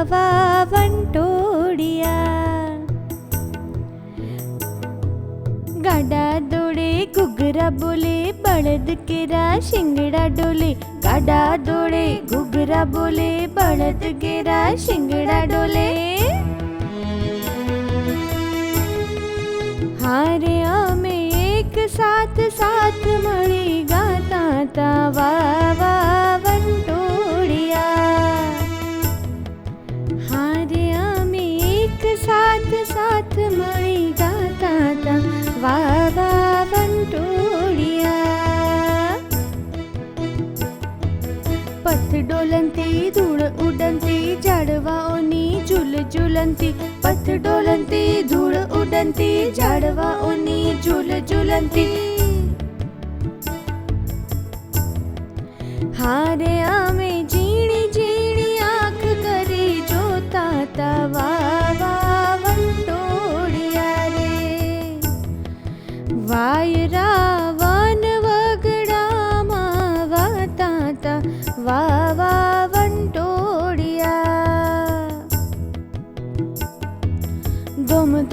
વા વા વંટોડિયા ગાડા દોડે ઘુઘરા બોલે બળદ કેરા શિંગડા ડોલે ગાડા દોડે ઘુઘરા બોલે બળદ કેરા શિંગડા ડોલે હારે અમે એક સાથ સાથ મળી ગાતા તા વા પથ ડોલંતી, ધૂળ ઉડંતી, ઝાડવાઓની ઝૂલ ઝૂલંતી. પથ ડોલંતી, ધૂળ ઉડંતી, ઝાડવાઓની ઝૂલ ઝૂલંતી. હારે અમે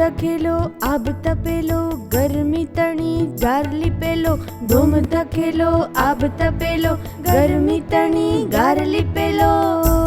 ધકેલો આબ તપેલો, ગરમી તણી, ગારલી પેલો, ધૂમ ધકેલો, આબ તપેલો, ગરમી તણી, ગારલી પેલો.